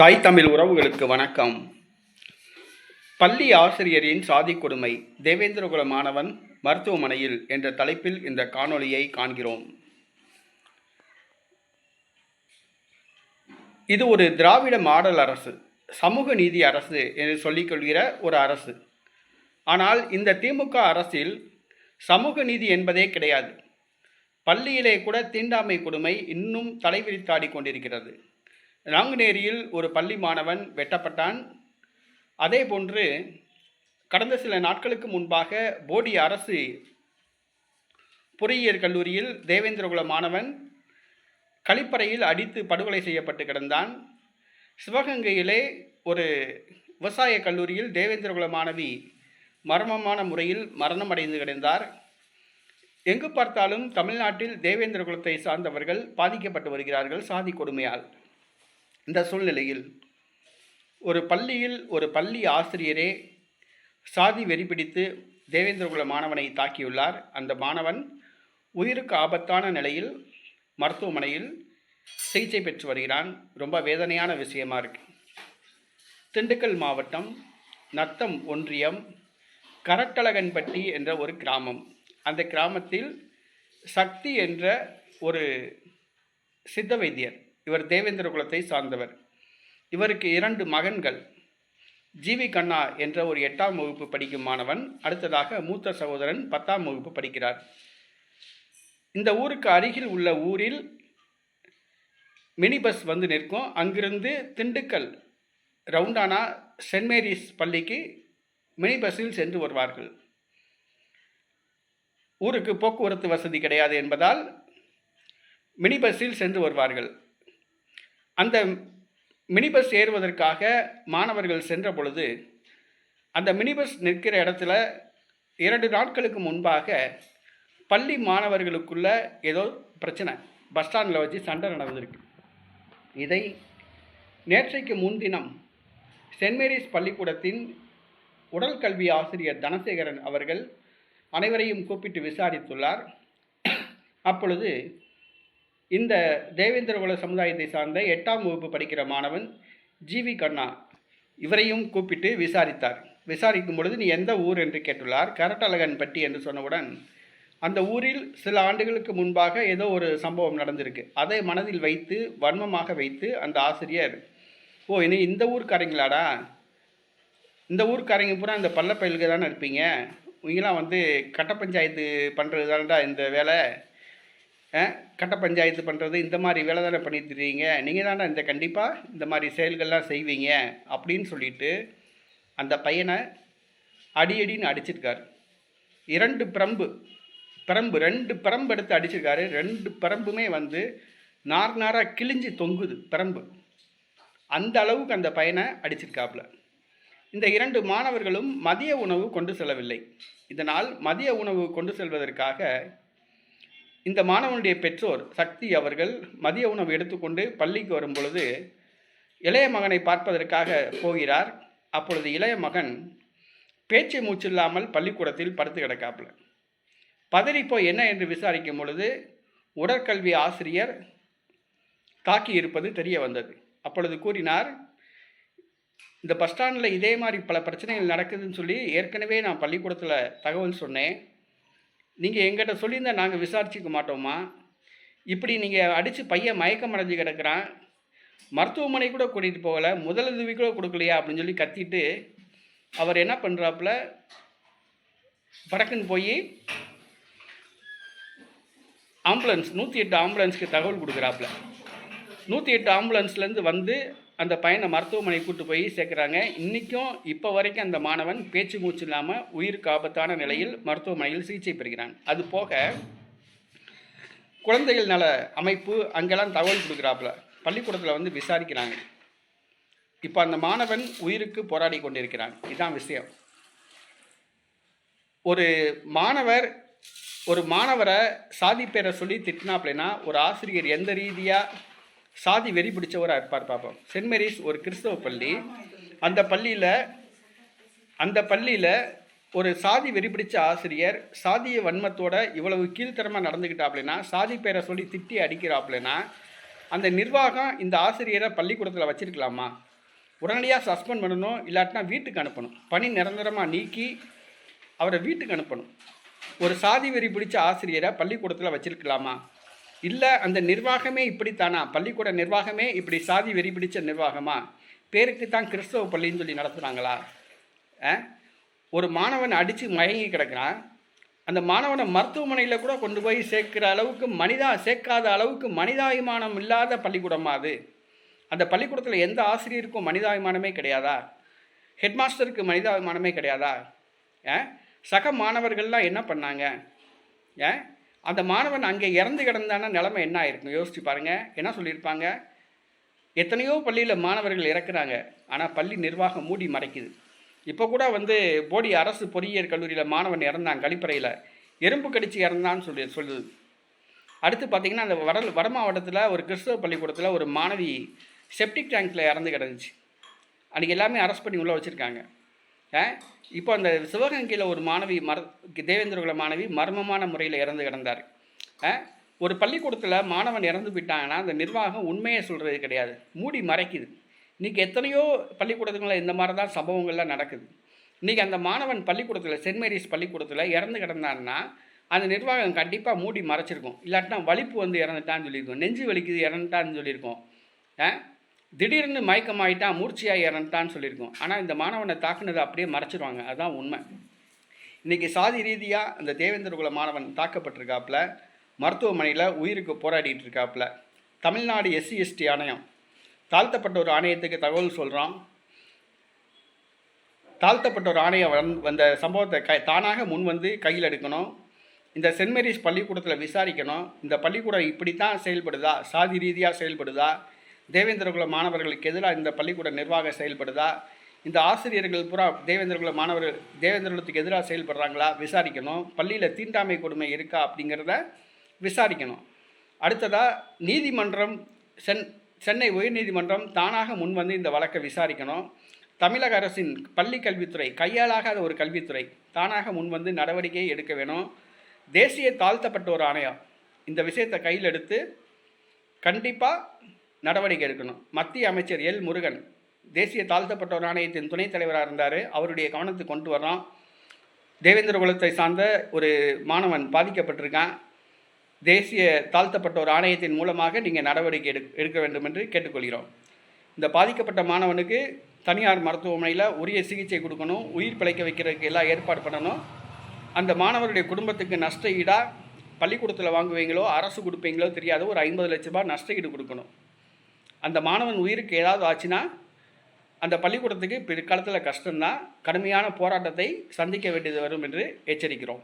தாய் தமிழ் உறவுகளுக்கு வணக்கம். பள்ளி ஆசிரியரின் சாதி கொடுமை தேவேந்திரகுல மாணவன் மருத்துவமனையில் என்ற தலைப்பில் இந்த காணொளியை காண்கிறோம். இது ஒரு திராவிட மாடல் அரசு சமூக நீதி அரசு என்று சொல்லிக்கொள்கிற ஒரு அரசு. ஆனால் இந்த திமுக அரசில் சமூக நீதி என்பதே கிடையாது. பள்ளியிலே கூட தீண்டாமை கொடுமை இன்னும் தலைவிரித்தாடி கொண்டிருக்கிறது. நாங்குநேரியில் ஒரு பள்ளி மாணவன் வெட்டப்பட்டான். அதே போன்று கடந்த சில நாட்களுக்கு முன்பாக போடி அரசு பொறியியல் கல்லூரியில் தேவேந்திரகுல மாணவன் கழிப்பறையில் அடித்து படுகொலை செய்யப்பட்டு கிடந்தான். சிவகங்கையிலே ஒரு விவசாய கல்லூரியில் தேவேந்திரகுல மாணவி மர்மமான முறையில் மரணமடைந்து கிடந்தார். எங்கு பார்த்தாலும் தமிழ்நாட்டில் தேவேந்திர குலத்தை சார்ந்தவர்கள் பாதிக்கப்பட்டு வருகிறார்கள் சாதி கொடுமையால். இந்த சூழ்நிலையில் ஒரு பள்ளியில் ஒரு பள்ளி ஆசிரியரே சாதி வெறி பிடித்து தேவேந்திரகுல மாணவனை தாக்கியுள்ளார். அந்த மாணவன் உயிருக்கு ஆபத்தான நிலையில் மருத்துவமனையில் சிகிச்சை பெற்று வருகிறான். ரொம்ப வேதனையான விஷயமா இருக்கு. திண்டுக்கல் மாவட்டம் நத்தம் ஒன்றியம் கரட்டழகன்பட்டி என்ற ஒரு கிராமம். அந்த கிராமத்தில் சக்தி என்ற ஒரு சித்த வைத்தியர் இவர் தேவேந்திர குலத்தை சார்ந்தவர். இவருக்கு இரண்டு மகன்கள். ஜிவி கண்ணா என்ற ஒரு எட்டாம் வகுப்பு படிக்கும் மாணவன் அடுத்ததாக மூத்த சகோதரன் பத்தாம் வகுப்பு படிக்கிறார். இந்த ஊருக்கு அருகில் உள்ள ஊரில் மினி பஸ் வந்து நிற்கும். அங்கிருந்து திண்டுக்கல் ரவுண்டானா சென்ட் மேரிஸ் பள்ளிக்கு மினி பஸ்ஸில் சென்று வருவார்கள். ஊருக்கு போக்குவரத்து வசதி கிடையாது என்பதால் மினி பஸ்ஸில் சென்று வருவார்கள். அந்த மினி பஸ் ஏறுவதற்காக மாணவர்கள் சென்ற பொழுது அந்த மினி பஸ் நிற்கிற இடத்துல இரண்டு நாட்களுக்கு முன்பாக பள்ளி மாணவர்களுக்குள்ள ஏதோ பிரச்சனை. பஸ் ஸ்டாண்டில் வச்சு சண்டை நடந்திருக்கு. இதை நேற்றைக்கு முன்தினம் சென்ட் மேரிஸ் பள்ளிக்கூடத்தின் உடல் கல்வி ஆசிரியர் தனசேகரன் அவர்கள் அனைவரையும் கூப்பிட்டு விசாரித்துள்ளார். அப்பொழுது இந்த தேவேந்திரகுல சமுதாயத்தை சார்ந்த எட்டாம் வகுப்பு படிக்கிற மாணவன் ஜிவி கண்ணா இவரையும் கூப்பிட்டு விசாரித்தார். விசாரிக்கும் பொழுது நீ எந்த ஊர் என்று கேட்டுள்ளார்? கரட்டழகன்பட்டி என்று சொன்னவுடன் அந்த ஊரில் சில ஆண்டுகளுக்கு முன்பாக ஏதோ ஒரு சம்பவம் நடந்திருக்கு. அதை மனதில் வைத்து வன்மமாக வைத்து அந்த ஆசிரியர் ஓ இனி இந்த ஊர்க்காரங்களாடா? இந்த ஊர்க்காரங்க பூரா இந்த பள்ளப்பயலுக்கு தானே இருப்பீங்க? இவங்களாம் வந்து கட்ட பஞ்சாயத்து பண்ணுறது தானடா இந்த வேலை? கட்ட பஞ்சாயத்து பண்ணுறது இந்த மாதிரி வேலை தானே பண்ணிட்டுருக்கீங்க. நீங்கள் தானே இந்த கண்டிப்பாக இந்த மாதிரி செயல்கள்லாம் செய்வீங்க அப்படின்னு சொல்லிட்டு அந்த பையனை அடி அடின்னு அடிச்சிருக்காரு. இரண்டு பிரம்பு பிரம்பு ரெண்டு பிரம்பு எடுத்து அடிச்சிருக்காரு. ரெண்டு பிரம்புமே வந்து நார் நாராக கிழிஞ்சு தொங்குது பிரம்பு. அந்த அளவுக்கு அந்த பையனை அடிச்சிருக்காப்புல. இந்த இரண்டு மாணவர்களும் மதிய உணவு கொண்டு செல்லவில்லை. இதனால் மதிய உணவு கொண்டு செல்வதற்காக இந்த மாணவனுடைய பெற்றோர் சக்தி அவர்கள் மதிய உணவு எடுத்துக்கொண்டு பள்ளிக்கு வரும் பொழுது இளைய மகனை பார்ப்பதற்காக போகிறார். அப்பொழுது இளைய மகன் பேச்சு மூச்சில்லாமல் பள்ளிக்கூடத்தில் படுத்து கிடக்காப்புல. பதறிப்போய் என்ன என்று விசாரிக்கும் பொழுது உடற்கல்வி ஆசிரியர் தாக்கி இருப்பது தெரிய வந்தது. அப்பொழுது கூறினார் இந்த பஸ் ஸ்டாண்டில் இதே மாதிரி பல பிரச்சனைகள் நடக்குதுன்னு சொல்லி ஏற்கனவே நான் பள்ளிக்கூடத்தில் தகவல் சொன்னேன். நீங்கள் எங்கிட்ட சொல்லியிருந்தால் நாங்கள் விசாரிச்சுக்க மாட்டோமா? இப்படி நீங்கள் அடித்து பையன் மயக்கம் அடைஞ்சு கிடக்கிறான். மருத்துவமனை கூட கூட்டிகிட்டு போகலை. முதலுதவி கூட கொடுக்கலையா? அப்படின்னு சொல்லி கத்திட்டு அவர் என்ன பண்ணுறாப்புல படக்குன்னு போய் ஆம்புலன்ஸ் நூற்றி எட்டு ஆம்புலன்ஸ்க்கு தகவல் கொடுக்குறாப்புல. நூற்றி எட்டு ஆம்புலன்ஸ்லேருந்து வந்து அந்த பையனை மருத்துவமனை கூட்டு போய் சேர்க்குறாங்க. இன்றைக்கும் இப்போ வரைக்கும் அந்த மாணவன் பேச்சு மூச்சு இல்லாமல் உயிருக்கு ஆபத்தான நிலையில் மருத்துவமனையில் சிகிச்சை பெறுகிறான். அது போக குழந்தைகள் நல அமைப்பு அங்கெல்லாம் தகவல் கொடுக்குறாப்புல. பள்ளிக்கூடத்தில் வந்து விசாரிக்கிறாங்க. இப்போ அந்த மாணவன் உயிருக்கு போராடி கொண்டிருக்கிறான். இதுதான் விஷயம். ஒரு மாணவர் ஒரு மாணவரை சாதி பேரை சொல்லி திட்டினா அப்படின்னா ஒரு ஆசிரியர் எந்த ரீதியாக சாதி வெறி பிடிச்சவராக இருப்பார் பார்ப்போம் சென்ட் மேரிஸ் ஒரு கிறிஸ்தவ பள்ளி. அந்த பள்ளியில் அந்த பள்ளியில் ஒரு சாதி வெறி பிடிச்ச ஆசிரியர் சாதிய வன்மத்தோட இவ்வளவு கீழ்த்தரமாக நடந்துக்கிட்டாப்லனா சாதி பேரை சொல்லி திட்டி அடிக்கிறாப்லனா அந்த நிர்வாகம் இந்த ஆசிரியரை பள்ளிக்கூடத்தில் வச்சிருக்கலாமா? உடனடியாக சஸ்பெண்ட் பண்ணணும் இல்லாட்டினா வீட்டுக்கு அனுப்பணும். பணி நிரந்தரமாக நீக்கி அவரை வீட்டுக்கு அனுப்பணும். ஒரு சாதி வெறி பிடிச்ச ஆசிரியரை பள்ளிக்கூடத்தில் வச்சிருக்கலாமா? இல்லை அந்த நிர்வாகமே இப்படித்தானா? பள்ளிக்கூட நிர்வாகமே இப்படி சாதி வெறி பிடிச்ச நிர்வாகமா? பேருக்கு தான் கிறிஸ்தவ பள்ளின்னு சொல்லி நடத்துகிறாங்களா ஒரு மாணவன் அடித்து மயங்கி கிடக்கிறான். அந்த மாணவனை மருத்துவமனையில் கூட கொண்டு போய் சேர்க்கிற அளவுக்கு மனிதா சேர்க்காத அளவுக்கு மனிதாபிமானம் இல்லாத பள்ளிக்கூடமா அது? அந்த பள்ளிக்கூடத்தில் எந்த ஆசிரியருக்கும் மனிதாபிமானமே கிடையாதா? ஹெட்மாஸ்டருக்கு மனிதாபிமானமே கிடையாதா? ஏன் சக மாணவர்கள்லாம் என்ன பண்ணாங்க? ஏன் அந்த மாணவன் அங்கே இறந்து கிடந்தான நிலைமை என்ன ஆயிருக்கும்? யோசிச்சு பாருங்கள் என்ன சொல்லியிருப்பாங்க? எத்தனையோ பள்ளியில் மாணவர்கள் இறக்குறாங்க. ஆனால் பள்ளி நிர்வாகம் மூடி மறைக்குது. இப்போ கூட வந்து போடி அரசு பொறியியல் கல்லூரியில் மாணவன் இறந்தான் கழிப்பறையில். எறும்பு கடிச்சு இறந்தான்னு சொல்லி சொல்லுது. அடுத்து பார்த்தீங்கன்னா அந்த வட வட மாவட்டத்தில் ஒரு கிறிஸ்தவ பள்ளிக்கூடத்தில் ஒரு மாணவி செப்டிக் டேங்க்கில் இறந்து கிடந்துச்சு. அன்றைக்கி எல்லாமே அரெஸ்ட் பண்ணி உள்ளே வச்சுருக்காங்க. இப்போ அந்த சிவகங்கையில் ஒரு மாணவி மர தேவேந்திரகுல மாணவி மர்மமான முறையில் இறந்து கிடந்தார். ஒரு பள்ளிக்கூடத்தில் மாணவன் இறந்து போயிட்டாங்கன்னா அந்த நிர்வாகம் உண்மையை சொல்கிறது கிடையாது. மூடி மறைக்குது. இன்றைக்கி எத்தனையோ பள்ளிக்கூடத்துங்களில் இந்த மாதிரி தான் சம்பவங்கள்லாம் நடக்குது. இன்றைக்கி அந்த மாணவன் பள்ளிக்கூடத்தில் சென்ட் மேரிஸ் பள்ளிக்கூடத்தில் இறந்து கிடந்தான்னா அந்த நிர்வாகம் கண்டிப்பாக மூடி மறைச்சிருக்கும். இல்லாட்டினா வலிப்பு வந்து இறந்துட்டான்னு சொல்லியிருக்கோம். நெஞ்சு வலிக்குது இறந்துட்டான்னு சொல்லியிருக்கோம். திடீர்னு மயக்கமாயிட்டான் மூர்ச்சியாக இறந்துட்டான்னு சொல்லியிருக்கோம். ஆனால் இந்த மாணவனை தாக்குனதை அப்படியே மறைச்சிருவாங்க. அதுதான் உண்மை. இன்றைக்கி சாதி ரீதியாக அந்த தேவேந்திர குல மாணவன் தாக்கப்பட்டிருக்காப்புல மருத்துவமனையில் உயிருக்கு போராடிட்டு இருக்காப்புல தமிழ்நாடு எஸ்சி எஸ்டி ஆணையம் தாழ்த்தப்பட்ட ஒரு ஆணையத்துக்கு தகவல் சொல்கிறோம் தாழ்த்தப்பட்ட ஒரு ஆணையம் வந் வந்த சம்பவத்தை க தானாக முன் வந்து கையில் எடுக்கணும். இந்த சென்ட் மேரிஸ் பள்ளிக்கூடத்தில் விசாரிக்கணும். இந்த பள்ளிக்கூடம் இப்படி தான் செயல்படுதா? சாதி ரீதியாக செயல்படுதா? தேவேந்திரகுல மாணவர்களுக்கு எதிராக இந்த பள்ளிக்கூட நிர்வாகம் செயல்படுதா? இந்த ஆசிரியர்கள் புறா தேவேந்திரகுல மாணவர்கள் தேவேந்திரகுலத்துக்கு எதிராக செயல்படுறாங்களா? விசாரிக்கணும். பள்ளியில் தீண்டாமை கொடுமை இருக்கா? அப்படிங்கிறத விசாரிக்கணும். அடுத்ததாக நீதிமன்றம் சென் சென்னை உயர்நீதிமன்றம் தானாக முன் வந்து இந்த வழக்கை விசாரிக்கணும். தமிழக அரசின் பள்ளி கல்வித்துறை கையாளாகாத ஒரு கல்வித்துறை தானாக முன் வந்து நடவடிக்கை எடுக்க வேணும். தேசிய தாழ்த்தப்பட்ட ஒரு ஆணையம் இந்த விஷயத்தை கையில் எடுத்து கண்டிப்பாக நடவடிக்கை எடுக்கணும். மத்திய அமைச்சர் எல் முருகன் தேசிய தாழ்த்தப்பட்டோர் ஆணையத்தின் துணைத் தலைவராக இருந்தார். அவருடைய கவனத்துக்கு கொண்டு வரோம் தேவேந்திர குலத்தை சார்ந்த ஒரு மாணவன் பாதிக்கப்பட்டிருக்கான். தேசிய தாழ்த்தப்பட்டோர் ஆணையத்தின் மூலமாக நீங்கள் நடவடிக்கை எடு எடுக்க வேண்டும் என்று கேட்டுக்கொள்கிறோம். இந்த பாதிக்கப்பட்ட மாணவனுக்கு தனியார் மருத்துவமனையில் உரிய சிகிச்சை கொடுக்கணும் உயிர் பிழைக்க வைக்கிறதுக்கு எல்லாம் ஏற்பாடு பண்ணணும். அந்த மாணவருடைய குடும்பத்துக்கு நஷ்ட ஈடாக பள்ளிக்கூடத்தில் வாங்குவீங்களோ அரசு கொடுப்பீங்களோ தெரியாத. ஒரு ஐம்பது லட்ச ரூபாய் நஷ்ட ஈடு கொடுக்கணும். அந்த மாணவன் உயிருக்கு ஏதாவது ஆச்சுன்னா அந்த பள்ளிக்கூடத்துக்கு பிற்காலத்தில் கஷ்டம்தான் கடுமையான போராட்டத்தை சந்திக்க வேண்டியது வரும் என்று எச்சரிக்கிறோம்.